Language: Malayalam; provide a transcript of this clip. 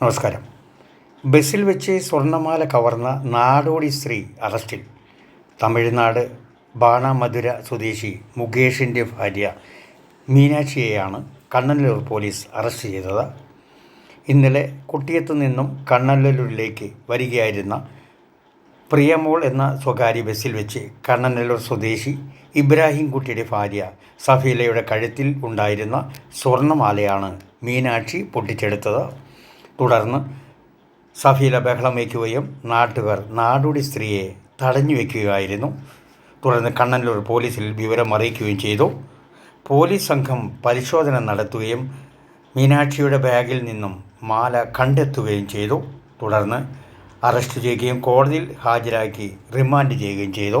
നമസ്കാരം. ബസ്സിൽ വെച്ച് സ്വർണമാല കവർന്ന നാടോടി സ്ത്രീ അറസ്റ്റിൽ. തമിഴ്നാട് ബാണമധുര സ്വദേശി മുകേഷിന്റെ ഭാര്യ മീനാക്ഷിയെയാണ് കണ്ണല്ലൂർ പോലീസ് അറസ്റ്റ് ചെയ്തത്. ഇന്നലെ കുട്ടിയത്തു നിന്നും കണ്ണല്ലൂരിലേക്ക് വരികയായിരുന്ന പ്രിയമോൾ എന്ന സ്വകാര്യ ബസ്സിൽ വെച്ച് കണ്ണനല്ലൂർ സ്വദേശി ഇബ്രാഹിം കുട്ടിയുടെ ഭാര്യ സഫീലയുടെ കഴുത്തിൽ ഉണ്ടായിരുന്ന സ്വർണമാലയാണ് മീനാക്ഷി പൊട്ടിച്ചെടുത്തത്. തുടർന്ന് സഫീല ബഹളം വയ്ക്കുകയും നാട്ടുകാർ നാടോടി സ്ത്രീയെ തടഞ്ഞു വയ്ക്കുകയായിരുന്നു. തുടർന്ന് കണ്ണനല്ലൂർ പോലീസിൽ വിവരം അറിയിക്കുകയും ചെയ്തു. പോലീസ് സംഘം പരിശോധന നടത്തുകയും മീനാക്ഷിയുടെ ബാഗിൽ നിന്നും മാല കണ്ടെത്തുകയും ചെയ്തു. തുടർന്ന് അറസ്റ്റ് ചെയ്യുകയും കോടതിയിൽ ഹാജരാക്കി റിമാൻഡ് ചെയ്യുകയും ചെയ്തു.